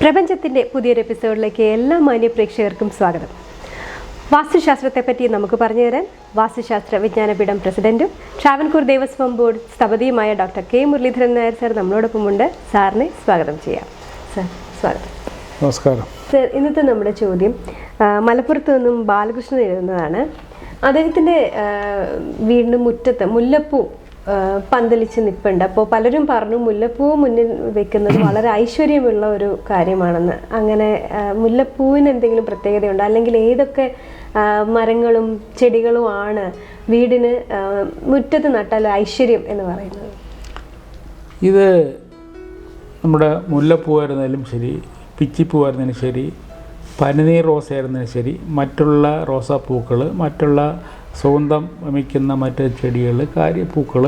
പ്രപഞ്ചത്തിന്റെ പുതിയൊരു എപ്പിസോഡിലേക്ക് എല്ലാ മാന്യ പ്രേക്ഷകർക്കും സ്വാഗതം. വാസ്തുശാസ്ത്രത്തെപ്പറ്റി നമുക്ക് പറഞ്ഞു തരാൻ വാസ്തുശാസ്ത്ര വിജ്ഞാനപീഠം പ്രസിഡന്റും Travancore Devaswom board സ്ഥപതിയുമായ doctor K Muraleedharan Nair sir നമ്മളോടൊപ്പമുണ്ട് സാറിനെ സ്വാഗതം ചെയ്യാം. സാർ സ്വാഗതം. നമസ്കാരം. സർ ഇന്നത്തെ നമ്മുടെ ചോദ്യം മലപ്പുറത്ത് നിന്നും ബാലകൃഷ്ണൻ എഴുതുന്നതാണ്. അദ്ദേഹത്തിന്റെ വീടിന് മുറ്റത്ത് മുല്ലപ്പൂ പന്തലിച്ച് നിൽപ്പുണ്ട് അപ്പോൾ പലരും പറഞ്ഞു മുല്ലപ്പൂ മുന്നിൽ വെക്കുന്നത് വളരെ ഐശ്വര്യമുള്ള ഒരു കാര്യമാണെന്ന്. അങ്ങനെ മുല്ലപ്പൂവിന് എന്തെങ്കിലും പ്രത്യേകതയുണ്ടോ? അല്ലെങ്കിൽ ഏതൊക്കെ മരങ്ങളും ചെടികളും ആണ് വീടിന് മുറ്റത്ത് നട്ടാൽ ഐശ്വര്യം എന്ന് പറയുന്നത്? ഇത് നമ്മുടെ മുല്ലപ്പൂവായിരുന്നാലും ശരി പിച്ചിപ്പൂവായിരുന്നാലും ശരി പനിനീർ റോസയായിരുന്നാലും ശരി മറ്റുള്ള റോസാപ്പൂക്കൾ മറ്റുള്ള സുഗന്ധം വമിക്കുന്ന മറ്റ് ചെടികൾ കാര്യപ്പൂക്കൾ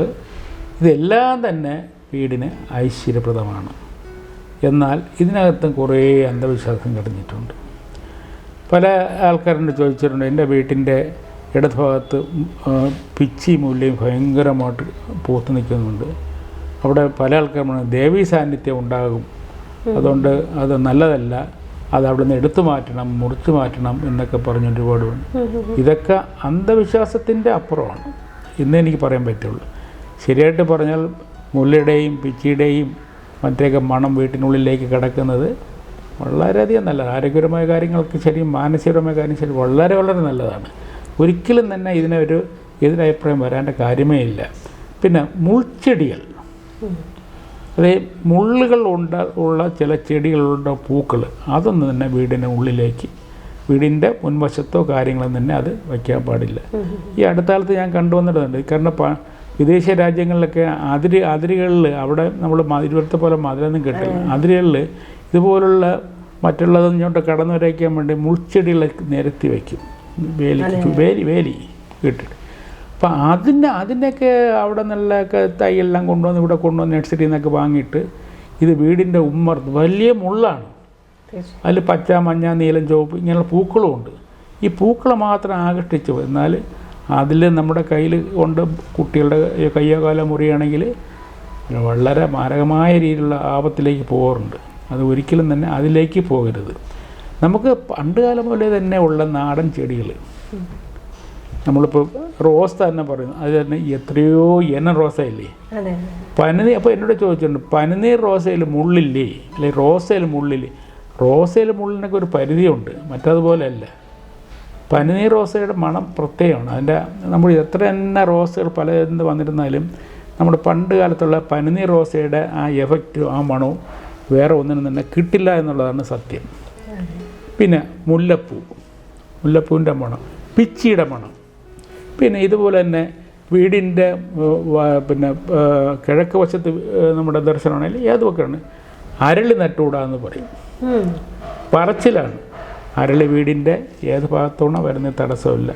ഇതെല്ലാം തന്നെ വീടിന് ഐശ്വര്യപ്രദമാണ്. എന്നാൽ ഇതിനകത്തും കുറേ അന്ധവിശ്വാസം കിടന്നിട്ടുണ്ട്. പല ആൾക്കാരോട് ചോദിച്ചിട്ടുണ്ട് എന്റെ വീട്ടിന്റെ ഇടതുഭാഗത്ത് പിച്ചി മൂല്യം ഭയങ്കരമായിട്ട് പൂത്ത് നിൽക്കുന്നുണ്ട്. അവിടെ പല ആൾക്കാരും ദേവീ സാന്നിധ്യം ഉണ്ടാകും. അതുകൊണ്ട് അത് നല്ലതല്ല. അത് അവിടെ നിന്ന് എടുത്തു മാറ്റണം മുറിച്ചു മാറ്റണം എന്നൊക്കെ പറഞ്ഞ് ഒരുപാട് ഇതൊക്കെ അന്ധവിശ്വാസത്തിന്റെ അപ്പുറമാണ്. ഇന്ന് എനിക്ക് പറയാൻ പറ്റുള്ളൂ. ശരിയായിട്ട് പറഞ്ഞാൽ മുല്ലയുടെയും പിച്ചിയുടെയും മറ്റേക്കെ മണം വീട്ടിനുള്ളിലേക്ക് കിടക്കുന്നത് വളരെയധികം നല്ലതാണ്. ആരോഗ്യപരമായ കാര്യങ്ങൾക്ക് ശരി മാനസികപരമായ കാര്യം ശരി വളരെ വളരെ നല്ലതാണ്. ഒരിക്കലും തന്നെ ഇതിനൊരു എതിരഭിപ്രായം വരാന്റെ കാര്യമേ ഇല്ല. പിന്നെ മുൾച്ചെടികൾ. അതേ മുള്ളുകൾ ഉണ്ട ഉള്ള ചില ചെടികളുടെ പൂക്കൾ അതൊന്നും തന്നെ വീടിന്റെ ഉള്ളിലേക്ക് വീടിന്റെ മുൻവശത്തോ കാര്യങ്ങളും തന്നെ അത് വയ്ക്കാൻ പാടില്ല. ഈ അടുത്ത കാലത്ത് ഞാൻ കണ്ടുവന്നിട്ടുണ്ട് കാരണം വിദേശ രാജ്യങ്ങളിലൊക്കെ അതിര് അതിരുകളിൽ അവിടെ നമ്മൾ ഇവിടുത്തെ പോലെ മധുരമൊന്നും കിട്ടില്ല. അതിരുകളിൽ ഇതുപോലുള്ള മറ്റുള്ളതൊന്നും ഇങ്ങോട്ട് കടന്നു വരയ്ക്കാൻ വേണ്ടി മുൾച്ചെടികളെ നിരത്തി വയ്ക്കും. വേലിക്ക് വേലി വേലി വീട്ടിൽ അപ്പം അതിന്റെ അതിന്റെയൊക്കെ അവിടെ നിന്നുള്ളൊക്കെ തൈയെല്ലാം കൊണ്ടുവന്ന് ഇവിടെ കൊണ്ടുവന്ന് നഴ്സറിയിൽ നിന്നൊക്കെ വാങ്ങിയിട്ട് ഇത് വീടിന്റെ ഉമ്മർ വലിയ മുള്ളാണ്. അതിൽ പച്ച മഞ്ഞ നീലം ചുവപ്പ് ഇങ്ങനെയുള്ള പൂക്കളും ഉണ്ട്. ഈ പൂക്കളെ മാത്രം ആകർഷിച്ചു. എന്നാൽ അതിൽ നമ്മുടെ കയ്യിൽ കൊണ്ട് കുട്ടികളുടെ കയ്യോ കാലോ മുറിയാണെങ്കിൽ വളരെ മാരകമായ രീതിയിലുള്ള ആപത്തിലേക്ക് പോകാറുണ്ട്. അത് ഒരിക്കലും തന്നെ അതിലേക്ക് പോകരുത്. നമുക്ക് പണ്ട് കാലം പോലെ തന്നെ ഉള്ള നാടൻ ചെടികൾ നമ്മളിപ്പോൾ റോസ് തന്നെ പറയുന്നു. അത് തന്നെ എത്രയോ ഇന റോസയില്ലേ? പനിനീർ അപ്പോൾ എന്നോട് ചോദിച്ചിട്ടുണ്ട് പനിനീർ റോസയിൽ മുള്ളില്ലേ? അല്ലെങ്കിൽ റോസയിൽ മുള്ളില്ലേ റോസയിൽ മുള്ളിനൊക്കെ ഒരു പരിധിയുണ്ട്. മറ്റതുപോലെ അല്ല. പനിനീർ റോസയുടെ മണം പ്രത്യേകമാണ്. അതിന്റെ നമ്മൾ എത്ര തന്നെ റോസുകൾ പല എന്ത് വന്നിരുന്നാലും നമ്മുടെ പണ്ട് കാലത്തുള്ള പനിനീർ റോസയുടെ ആ എഫക്റ്റ് ആ മണവും വേറെ ഒന്നിനും തന്നെ കിട്ടില്ല എന്നുള്ളതാണ് സത്യം. പിന്നെ മുല്ലപ്പൂ. മുല്ലപ്പൂവിന്റെ മണം. പിച്ചിയുടെ മണം. പിന്നെ ഇതുപോലെ തന്നെ വീടിന്റെ പിന്നെ കിഴക്ക് വശത്ത് നമ്മുടെ ദർശനമാണെങ്കിൽ ഏതുമൊക്കെയാണ്? അരളി നട്ടുകൂടാന്ന് പറയും. പറച്ചിലാണ്. അരളി വീടിന്റെ ഏത് ഭാഗത്തോണോ വരുന്ന തടസ്സമില്ല.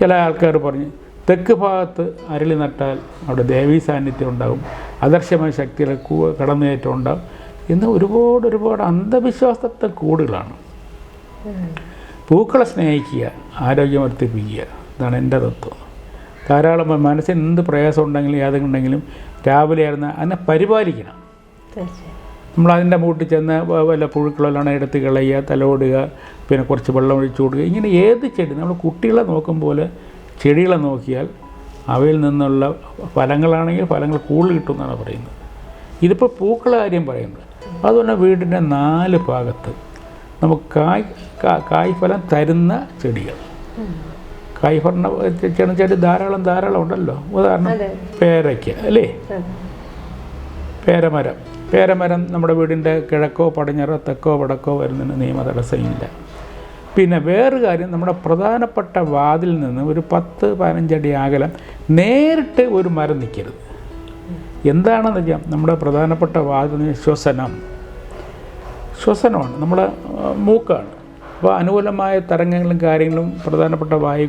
ചില ആൾക്കാർ പറഞ്ഞ് തെക്ക് ഭാഗത്ത് അരളി നട്ടാൽ അവിടെ ദേവീ സാന്നിധ്യം ഉണ്ടാകും. അദർശമായ ശക്തിയുടെ കൂ- കടന്നുകയറ്റം ഉണ്ടാകും. ഇന്ന് ഒരുപാട് ഒരുപാട് അന്ധവിശ്വാസത്തെ കൂടുകളാണ്. പൂക്കളെ സ്നേഹിക്കുക ആരോഗ്യം വർദ്ധിപ്പിക്കുക. ഇതാണ് എന്റെ തത്വം. ധാരാളം മനസ്സിന് എന്ത് പ്രയാസം ഉണ്ടെങ്കിലും യാതൊക്കെ ഉണ്ടെങ്കിലും രാവിലെ ആയിരുന്ന അതിനെ പരിപാലിക്കണം. നമ്മൾ അതിന്റെ മൂട്ടിൽ ചെന്ന് വല്ല പുഴുക്കളെല്ലാം എടുത്ത് കളയുക തലോടുക പിന്നെ കുറച്ച് വെള്ളം ഒഴിച്ചു കൊടുക്കുക. ഇങ്ങനെ ഏത് ചെടി നമ്മൾ കുട്ടികളെ നോക്കും പോലെ ചെടികളെ നോക്കിയാൽ അവയിൽ നിന്നുള്ള ഫലങ്ങളാണെങ്കിൽ ഫലങ്ങൾ കൂടുതൽ കിട്ടുമെന്നാണ് പറയുന്നത്. ഇതിപ്പോൾ പൂക്കളെ കാര്യം പറയുന്നത്. അതുകൊണ്ട് വീടിന്റെ നാല് ഭാഗത്ത് നമുക്ക് കായ് കായ്ഫലം തരുന്ന ചെടികൾ. കായ്ഫലം ചെറിയ ചെടി ധാരാളം ധാരാളം ഉണ്ടല്ലോ. ഉദാഹരണം പേരയ്ക്ക് പേരയ്ക്ക അല്ലേ? പേരമരം. പേരമരം നമ്മുടെ വീടിന്റെ കിഴക്കോ പടിഞ്ഞാറോ തെക്കോ വടക്കോ വരുന്നതിന് നിയമ തടസ്സമില്ല. പിന്നെ വേറൊരു കാര്യം നമ്മുടെ പ്രധാനപ്പെട്ട വാതിൽ നിന്ന് ഒരു പത്ത് പതിനഞ്ചടി അകലം നേരിട്ട് ഒരു മരം നിൽക്കരുത്. എന്താണെന്ന് വെച്ചാൽ നമ്മുടെ പ്രധാനപ്പെട്ട വാതിൽ ശ്വസനം. ശ്വസനമാണ് നമ്മുടെ മൂക്കാണ്. അപ്പോൾ അനുകൂലമായ തരംഗങ്ങളും കാര്യങ്ങളും പ്രധാനപ്പെട്ട വായു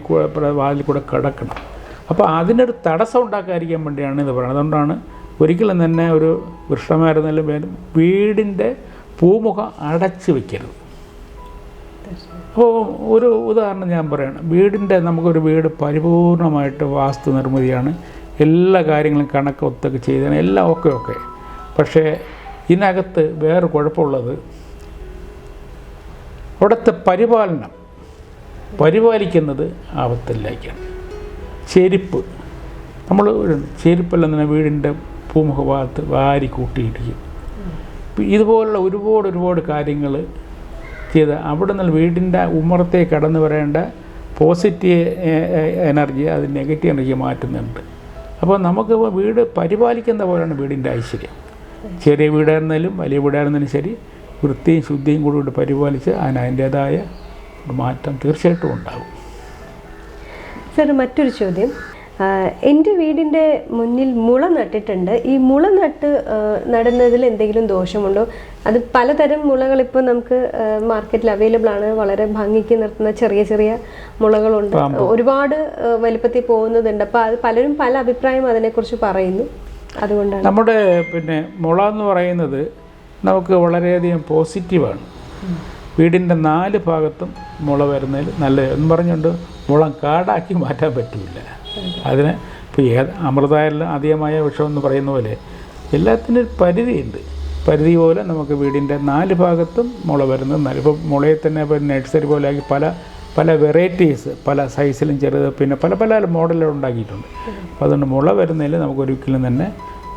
വായിൽ കൂടെ കിടക്കണം. അപ്പോൾ അതിനൊരു തടസ്സം ഉണ്ടാക്കാതിരിക്കാൻ വേണ്ടിയാണ് ഇത് പറയുന്നത്. അതുകൊണ്ടാണ് ഒരിക്കലും തന്നെ ഒരു വൃക്ഷമായിരുന്നാലും വേണം വീടിന്റെ പൂമുഖം അടച്ചു വയ്ക്കരുത് അപ്പോൾ ഒരു ഉദാഹരണം ഞാൻ പറയണം. വീടിന്റെ നമുക്കൊരു വീട് പരിപൂർണമായിട്ട് വാസ്തു നിർമ്മിതിയാണ്. എല്ലാ കാര്യങ്ങളും കണക്ക് ഒത്തൊക്കെ ചെയ്തതാണ് എല്ലാം ഓക്കെ ഓക്കെ പക്ഷേ ഇതിനകത്ത് വേറെ കുഴപ്പമുള്ളത് അവിടുത്തെ പരിപാലനം പരിപാലിക്കുന്നത് ആപത്തിലേക്കാണ്. ചെരുപ്പ്. നമ്മൾ ചെരുപ്പെല്ലാം തന്നെ വീടിന്റെ പൂമുഖഭാഗത്ത് വാരി കൂട്ടിയിടിക്കും ഇതുപോലുള്ള ഒരുപാട് ഒരുപാട് കാര്യങ്ങൾ ചെയ്ത് അവിടെ നിന്ന് വീടിന്റെ ഉമ്മറത്തെ കടന്നു വരേണ്ട പോസിറ്റീവ് എനർജി അത് നെഗറ്റീവ് എനർജി മാറ്റുന്നുണ്ട്. അപ്പോൾ നമുക്ക് വീട് പരിപാലിക്കുന്ന പോലെയാണ് വീടിന്റെ ഐശ്വര്യം. ചെറിയ വീടായിരുന്നാലും വലിയ വീടായിരുന്നാലും ശരി വൃത്തിയും ശുദ്ധിയും കൂടി കൂടി പരിപാലിച്ച് അതിന് അതിന്റേതായ മാറ്റം തീർച്ചയായിട്ടും ഉണ്ടാകും. സർ മറ്റൊരു ചോദ്യം. എന്റെ വീടിന്റെ മുന്നിൽ മുള നട്ടിട്ടുണ്ട്. ഈ മുള നട്ട് നടുന്നതിൽ എന്തെങ്കിലും ദോഷമുണ്ടോ? അത് പലതരം മുളകൾ ഇപ്പോൾ നമുക്ക് മാർക്കറ്റിൽ അവൈലബിൾ ആണ്. വളരെ ഭംഗിക്ക് നിർത്തുന്ന ചെറിയ ചെറിയ മുളകളുണ്ട്. ഒരുപാട് വലുപ്പത്തിൽ വലിപ്പത്തിൽ പോകുന്നതുണ്ട്. അപ്പോൾ അത് പലരും പല അഭിപ്രായം അതിനെക്കുറിച്ച് പറയുന്നു. അതുകൊണ്ടാണ്. നമ്മുടെ പിന്നെ മുള എന്ന് പറയുന്നത് നമുക്ക് വളരെയധികം പോസിറ്റീവാണ്. വീടിന്റെ നാല് ഭാഗത്തും മുള വരുന്നതിൽ നല്ല എന്ന് പറഞ്ഞുകൊണ്ട് മുളം കാടാക്കി മാറ്റാൻ പറ്റില്ല അതിന് ഇപ്പോൾ ഏത് അമൃതായാലും അധികമായ വിഷം എന്ന് പറയുന്ന പോലെ എല്ലാത്തിനും പരിധിയുണ്ട്. പരിധി പോലെ നമുക്ക് വീടിന്റെ നാല് ഭാഗത്തും മുള വരുന്നത് ഇപ്പോൾ മുളയെ തന്നെ ഇപ്പോൾ നഴ്സറി പോലെ ആക്കി പല പല വെറൈറ്റീസ് പല സൈസിലും ചെറുത് പിന്നെ പല പല മോഡലുകൾ ഉണ്ടാക്കിയിട്ടുണ്ട്. അപ്പോൾ അതുകൊണ്ട് മുള വരുന്നതിൽ നമുക്ക് ഒരിക്കലും തന്നെ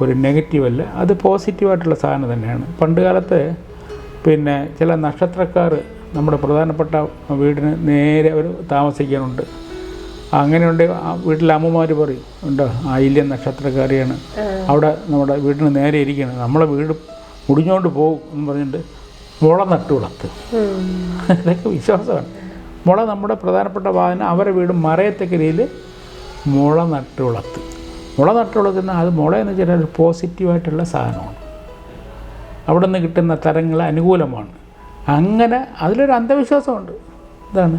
ഒരു നെഗറ്റീവല്ല അത് പോസിറ്റീവായിട്ടുള്ള സാധനം തന്നെയാണ്. പണ്ട് കാലത്ത് പിന്നെ ചില നക്ഷത്രക്കാർ നമ്മുടെ പ്രധാനപ്പെട്ട വീടിന് നേരെ അവർ താമസിക്കാനുണ്ട് അങ്ങനെയുണ്ട് ആ വീട്ടിലെ അമ്മമാർ പറയും ഉണ്ടോ ആയില്യം നക്ഷത്രക്കാരിയാണ്. അവിടെ നമ്മുടെ വീടിന് നേരെ ഇരിക്കുകയാണ്. നമ്മളെ വീട് മുടിഞ്ഞുകൊണ്ട് പോകും എന്ന് പറഞ്ഞിട്ട് മുള നട്ടു വളർത്ത്. ഇതൊക്കെ വിശ്വാസമാണ്. മുള നമ്മുടെ പ്രധാനപ്പെട്ട വാഹനം അവരെ വീട് മറയത്തക്ക രീതിയിൽ മുള നട്ടു വളർത്തും. മുള നട്ട് കൊടുക്കുന്ന അത് മുള എന്ന് വെച്ചാൽ ഒരു പോസിറ്റീവായിട്ടുള്ള സാധനമാണ്. അവിടെ നിന്ന് കിട്ടുന്ന തരങ്ങൾ അനുകൂലമാണ്. അങ്ങനെ അതിലൊരു അന്ധവിശ്വാസമുണ്ട്. ഇതാണ്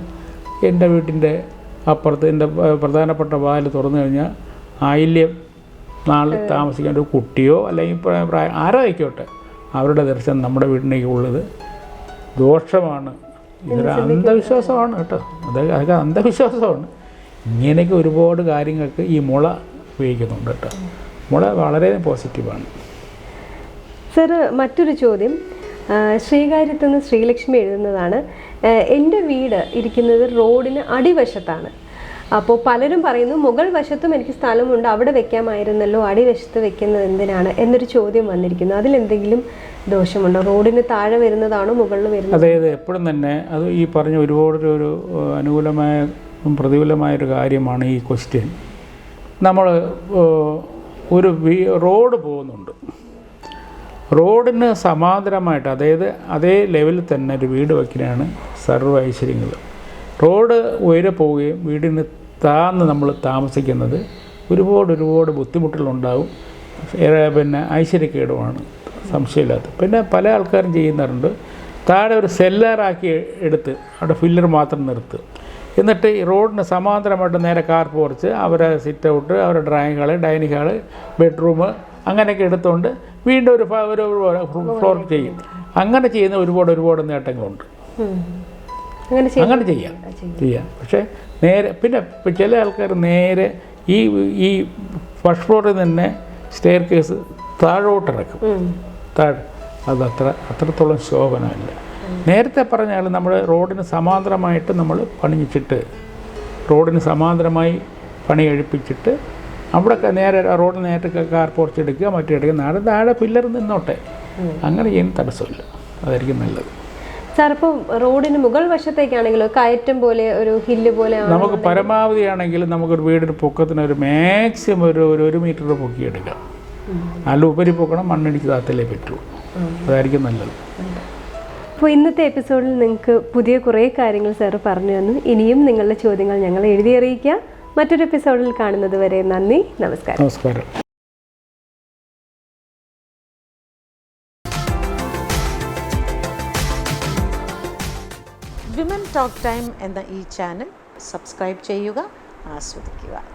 എന്റെ വീട്ടിന്റെ അപ്പുറത്ത് എന്റെ പ്രധാനപ്പെട്ട വാൽ തുറന്നു കഴിഞ്ഞാൽ ആയില്യം നാളെ താമസിക്കേണ്ട ഒരു കുട്ടിയോ അല്ലെങ്കിൽ പ്രായ ആരോ ആയിക്കോട്ടെ അവരുടെ ദർശനം നമ്മുടെ വീട്ടിലേക്ക് ഉള്ളത് ദോഷമാണ്. ഇതൊരു അന്ധവിശ്വാസമാണ് കേട്ടോ. അതൊക്കെ അതൊക്കെ അന്ധവിശ്വാസമാണ്. ഇങ്ങനെയൊക്കെ ഒരുപാട് കാര്യങ്ങൾക്ക് ഈ മുള ഉപയോഗിക്കുന്നുണ്ട് കേട്ടോ. മുള വളരെ പോസിറ്റീവാണ്. സർ മറ്റൊരു ചോദ്യം. ശ്രീകാര്യത്ത് നിന്ന് ശ്രീലക്ഷ്മി എഴുതുന്നതാണ് എന്റെ വീട് ഇരിക്കുന്നത് റോഡിന് അടിവശത്താണ്. അപ്പോൾ പലരും പറയുന്നു മുകൾ വശത്തും എനിക്ക് സ്ഥലമുണ്ട് അവിടെ വെക്കാമായിരുന്നല്ലോ അടിവശത്ത് വെക്കുന്നത് എന്തിനാണ്? എന്നൊരു ചോദ്യം വന്നിരിക്കുന്നു. അതിലെന്തെങ്കിലും ദോഷമുണ്ടോ? റോഡിന് താഴെ വരുന്നതാണോ മുകളിൽ വരുന്നത് അതായത് എപ്പോഴും തന്നെ അത് ഈ പറഞ്ഞ ഒരുപാട് ഒരു- അനുകൂലമായ പ്രതികൂലമായ പ്രതികൂലമായൊരു കാര്യമാണ് ഈ ക്വസ്റ്റ്യൻ നമ്മൾ ഒരു റോഡ് പോകുന്നുണ്ട്. റോഡിന് സമാന്തരമായിട്ട് അതായത് അതേ ലെവലിൽ തന്നെ ഒരു വീട് വയ്ക്കലാണ് സർവ ഐശ്വര്യങ്ങൾ. റോഡ് ഉയരെ പോവുകയും വീടിന് താന്ന് നമ്മൾ താമസിക്കുന്നത് ഒരുപാട് ഒരുപാട് ബുദ്ധിമുട്ടുകളുണ്ടാവും. പിന്നെ ഐശ്വര്യക്കേടുമാണ്. സംശയമില്ലാത്ത. പിന്നെ പല ആൾക്കാരും ചെയ്യുന്നുണ്ട് താഴെ ഒരു സെല്ലാറാക്കി എടുത്ത് അവിടെ ഫില്ലർ മാത്രം നിർത്തുക എന്നിട്ട് ഈ റോഡിന് സമാന്തരമായിട്ട് നേരെ കാർ പോർച്ച് അവരെ സിറ്റ് ഔട്ട് അവരുടെ drawing hall dining hall bedroom അങ്ങനെയൊക്കെ എടുത്തുകൊണ്ട് വീണ്ടും ഒരു ഒരു ഫ്ലോർ ചെയ്യും. അങ്ങനെ ചെയ്യുന്ന ഒരുപാട് ഒരുപാട് നേട്ടങ്ങളുണ്ട്. അങ്ങനെ ചെയ്യും. ചെയ്യാം. പക്ഷേ നേരെ പിന്നെ ചില ആൾക്കാർ നേരെ ഈ ഈ ഫസ്റ്റ് ഫ്ലോറിൽ തന്നെ സ്റ്റെയർ കേസ് താഴോട്ടിറക്കും. താഴെ അത് അത്ര അത്രത്തോളം ശോഭനമല്ല. നേരത്തെ പറഞ്ഞാൽ നമ്മൾ റോഡിന് സമാന്തരമായിട്ട് നമ്മൾ പണിഞ്ഞിട്ട് റോഡിന് സമാന്തരമായി പണി എഴുപ്പിച്ചിട്ട് അവിടെ നേരെ റോഡിന് നേരത്തെ കാർ പോർച്ച് എടുക്കുക മറ്റേ എടുക്കുക നാളെ താഴെ പില്ലർ നിന്നോട്ടെ. അങ്ങനെ ചെയ്യുന്ന തടസ്സമില്ല. അതായിരിക്കും നല്ലത്. സാർ ഇപ്പോൾ റോഡിന് മുകൾ വശത്തേക്കാണെങ്കിലോ കയറ്റം പോലെ ഒരു ഹില്ല് പോലെ നമുക്ക് പരമാവധി ആണെങ്കിൽ നമുക്കൊരു വീടിന് പൊക്കത്തിന് ഒരു മാക്സിമം ഒരു ഒരു ഒരു മീറ്റർ പൊക്കിയെടുക്കാം. നല്ല ഉപരി പൊക്കണം മണ്ണിടിച്ച് താത്തലേ പറ്റൂ. അതായിരിക്കും നല്ലത്. അപ്പോൾ ഇന്നത്തെ എപ്പിസോഡിൽ നിങ്ങൾക്ക് പുതിയ കുറേ കാര്യങ്ങൾ സാർ പറഞ്ഞു തന്നു. ഇനിയും നിങ്ങളുടെ ചോദ്യങ്ങൾ ഞങ്ങൾ എഴുതി അറിയിക്കുക. മറ്റൊരു എപ്പിസോഡിൽ കാണുന്നത് വരെ നന്ദി നമസ്കാരം. നമസ്കാരം. വിമൻ ടോക്ക് ടൈം എന്ന ഈ ചാനൽ സബ്സ്ക്രൈബ് ചെയ്യുക ആസ്വദിക്കുക.